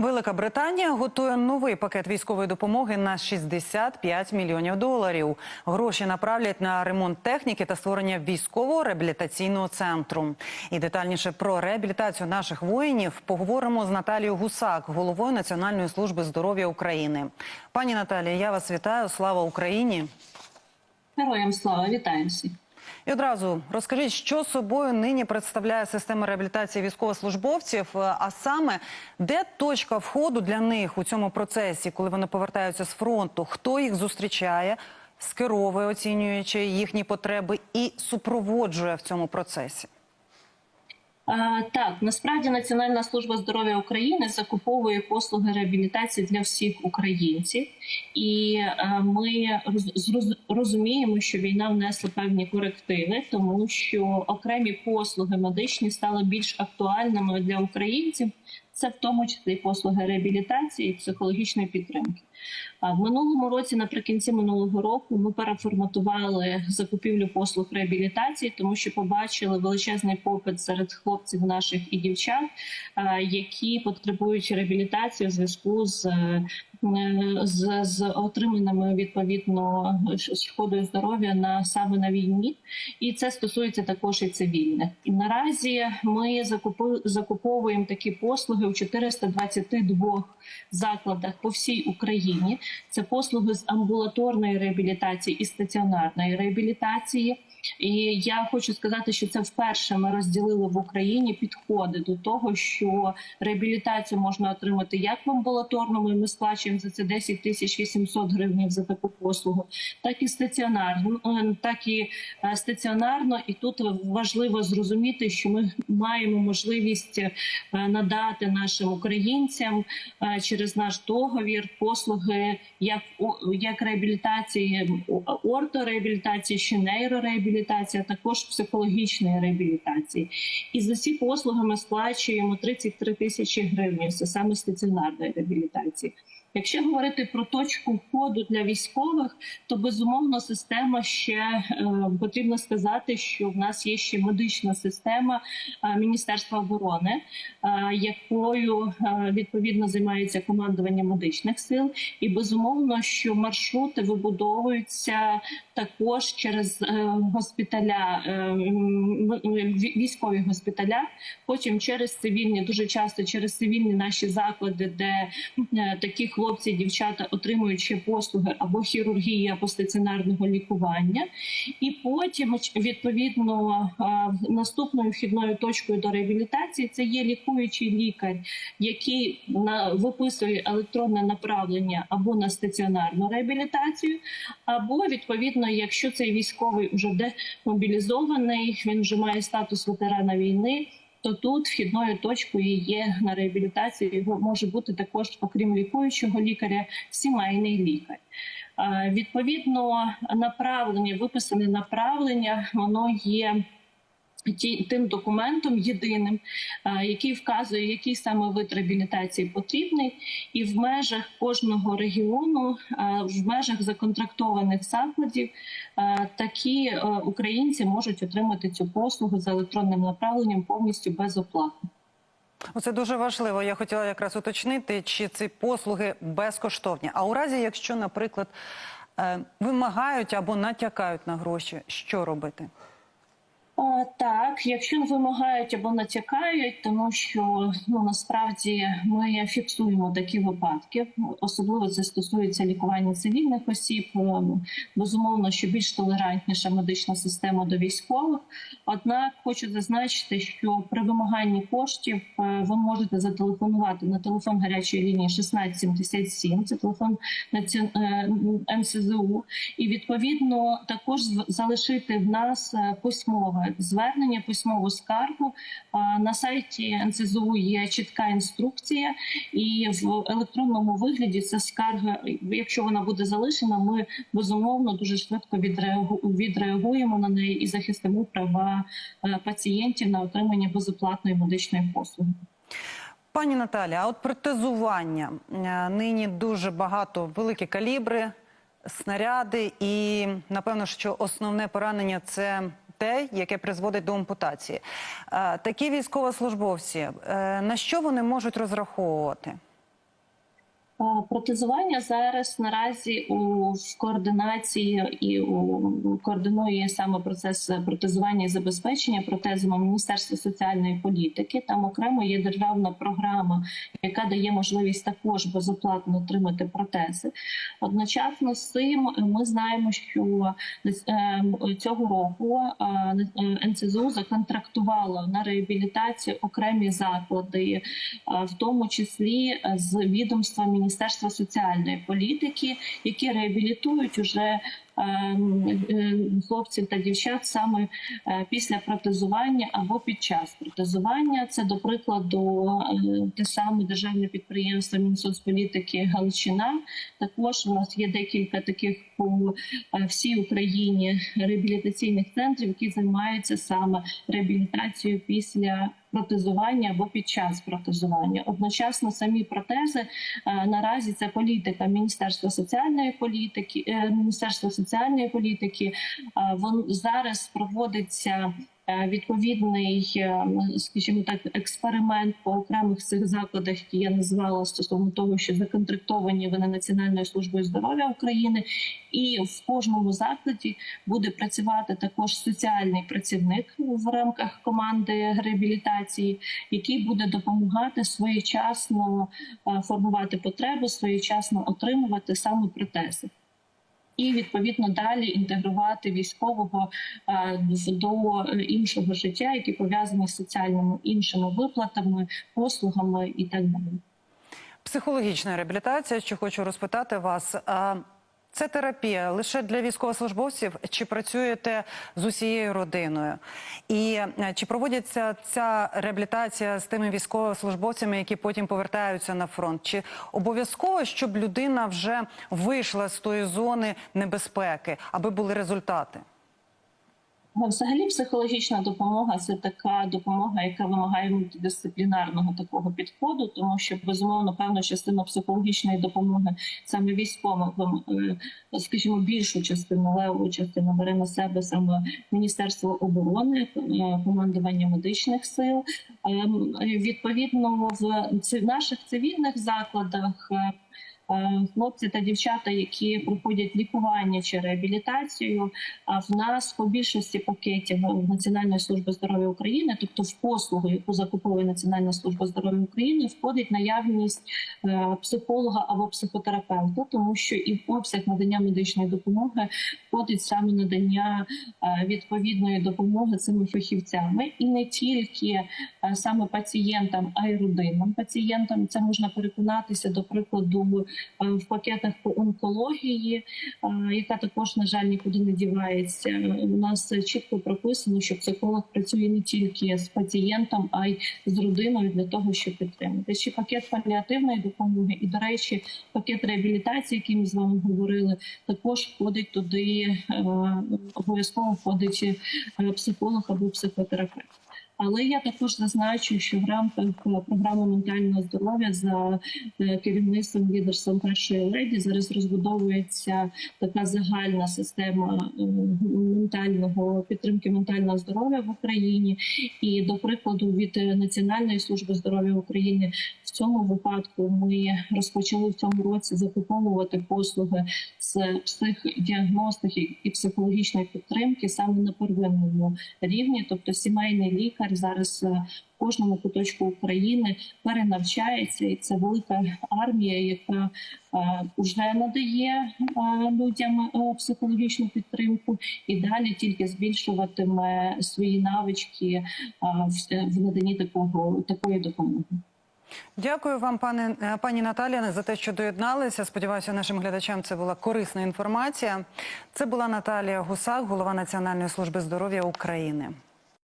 Велика Британія готує новий пакет військової допомоги на 65 мільйонів доларів. Гроші направлять на ремонт техніки та створення військового реабілітаційного центру. І детальніше про реабілітацію наших воїнів поговоримо з Наталією Гусак, головою Національної служби здоров'я України. Пані Наталія, я вас вітаю. Слава Україні! Героям слава, вітаємося. І одразу розкажіть, що собою нині представляє система реабілітації військовослужбовців, е, а саме де точка входу для них у цьому процесі, коли вони повертаються з фронту, хто їх зустрічає, скеровує, оцінюючи їхні потреби, і супроводжує в цьому процесі. Так, насправді Національна служба здоров'я України закуповує послуги реабілітації для всіх українців, і е, ми розуміємо, що війна внесла певні корективи, тому що окремі послуги медичні стали більш актуальними для українців. Це в тому числі послуги реабілітації і психологічної підтримки. В минулому році, наприкінці минулого року, ми переформатували закупівлю послуг реабілітації, тому що побачили величезний попит серед хлопців наших і дівчат, які потребують реабілітації у зв'язку з, е, з, з отриманими відповідно шкодою здоров'я на саме на війні, і це стосується також і цивільних. І наразі ми закупи, закуповуємо такі послуги у 422 закладах по всій Україні. Це послуги з амбулаторної реабілітації і стаціонарної реабілітації. І я хочу сказати, що це вперше ми розділили в Україні підходи до того, що реабілітацію можна отримати як в амбулаторному, і ми сплачуємо за це 10 тисяч 800 гривень за таку послугу, так і стаціонарно, е, так і е, стаціонарно. І тут важливо зрозуміти, що ми маємо можливість е, надати нашим українцям е, через наш договір послуги як як реабілітації ортореабілітації, чи нейрореабілітації, а також психологічної реабілітації. І за ці послуги ми сплачуємо 33 тисячі гривень. Це саме стаціонарної реабілітації. Якщо говорити про точку входу для військових, то безумовно система ще е, потрібно сказати, що в нас є ще медична система е, Міністерства оборони, е, якою відповідно займається командування медичних сил, і безумовно, що маршрути вибудовуються також через е, госпіталя, е, військові госпіталя, потім через цивільні, дуже часто через цивільні наші заклади, де е, такі хлопці, дівчата отримують ще послуги або хірургії, або стаціонарного лікування. І потім, відповідно, наступною вхідною точкою до реабілітації це є лікуючий лікар, який виписує електронне направлення або на стаціонарну реабілітацію, або відповідно, якщо цей військовий вже демобілізований, він вже має статус ветерана війни. То тут вхідною точкою є на реабілітації. Його може бути також, окрім лікуючого лікаря, сімейний лікар. Відповідно, направлення, виписане направлення, воно є тим документом єдиним, е, який вказує, який саме вид реабілітації потрібний, і в межах кожного регіону, е, в межах законтрактованих закладів, е, такі українці можуть отримати цю послугу за електронним направленням повністю безоплатно. Оце дуже важливо. Я хотіла якраз уточнити, чи ці послуги безкоштовні. А у разі, якщо, наприклад, вимагають або натякають на гроші, що робити? Так, якщо вимагають або натякають, тому що ну насправді ми фіксуємо такі випадки, особливо це стосується лікування цивільних осіб. Ем, Безумовно, що більш толерантніша медична система до військових. Однак хочу зазначити, що при вимаганні коштів е, ви можете зателефонувати на телефон гарячої лінії 1677, це телефон е, НСЗУ, і відповідно також залишити в нас е, письмове звернення, письмову скаргу. На сайті НСЗУ є чітка інструкція, і в електронному вигляді ця скарга, якщо вона буде залишена, ми безумовно дуже швидко відреагу- відреагуємо на неї і захистимо права е, пацієнтів на отримання безоплатної медичної послуги. Пані Наталі, а от протезування Е, нині дуже багато великі калібри, снаряди, і напевно, що основне поранення це те, яке призводить до ампутації. Е, Такі військовослужбовці, е, на що вони можуть розраховувати? Е, Протезування зараз наразі у координації і у координує саме процес протезування і забезпечення протезами Міністерства соціальної політики. Там окремо є державна програма, яка дає можливість також безоплатно отримати протези. Одночасно з цим ми знаємо, що е, цього року е, НСЗУ законтрактувало на реабілітацію окремі заклади, в тому числі з відомства Міністерства соціальної політики, які реабілітують уже хлопців та дівчат саме е, після протезування або під час протезування. Це до прикладу е, те саме державне підприємство Мінсоцполітики Галичина. Також у нас є декілька таких по е, всій Україні реабілітаційних центрів, які займаються саме реабілітацією після протезування або під час протезування. Одночасно самі протези наразі це політика Міністерства соціальної політики, Міністерства соціальної політики. Е, Вон зараз проводиться. е, Відповідний, е, скажімо так, експеримент по окремих цих закладах, які я назвала стосовно того, що законтрактовані вони Національною службою здоров'я України, і в кожному закладі буде працювати також соціальний працівник в рамках команди реабілітації, який буде допомагати своєчасно формувати потреби, своєчасно отримувати саме протези. І відповідно далі інтегрувати військового е, до е, іншого життя, які пов'язані з соціальними іншими виплатами, послугами і так далі. Психологічна реабілітація. Що хочу розпитати вас. Це терапія лише для військовослужбовців, чи працюєте з усією родиною? І е, чи проводиться ця реабілітація з тими військовослужбовцями, які потім повертаються на фронт? Чи обов'язково, щоб людина вже вийшла з тої зони небезпеки, аби були результати? Взагалі, психологічна допомога це така допомога, яка вимагає мультидисциплінарного такого підходу, тому що безумовно певна частина психологічної допомоги саме військовим, е, скажімо, більшу частину леву частину бере на себе саме Міністерство оборони, е, командування медичних сил. Ем, Відповідно, в наших цивільних закладах. Е, Хлопці та дівчата, які проходять лікування чи реабілітацію, а в нас по більшості пакетів Національної служби здоров'я України, тобто в послугу, яку закуповує Національна служба здоров'я України, входить наявність е, психолога або психотерапевта, тому що і в обсяг надання медичної допомоги входить саме надання е, відповідної допомоги цими фахівцями, і не тільки саме пацієнтам, а й родинам пацієнтам. Це можна переконатися до прикладу в пакетах по онкології, е, яка також на жаль нікуди не дівається. У нас чітко прописано, що психолог працює не тільки з пацієнтом, а й з родиною для того, щоб підтримати. Ще пакет паліативної допомоги, і до речі, пакет реабілітації, який ми з вами говорили, також входить туди. е, Обов'язково входить е, психолог або психотерапевт. Але я також зазначу, що в рамках е, програми ментального здоров'я за е, керівництвом лідерством першої леді зараз розбудовується така загальна система е, ментального підтримки ментального здоров'я в Україні. І до прикладу, від Національної служби здоров'я України в цьому випадку ми розпочали в цьому році закуповувати послуги з психдіагностики і психологічної підтримки саме на первинному рівні, тобто сімейний лікар зараз. е, в Кожному куточку України перенавчається, і це велика армія, яка вже надає е, людям е, психологічну підтримку, і далі тільки збільшуватиме свої навички е, в- наданні такого такої допомоги. Дякую вам, пане е, пані Наталія, за те, що доєдналися. Сподіваюся, нашим глядачам це була корисна інформація. Це була Наталія Гусак, голова Національної служби здоров'я України.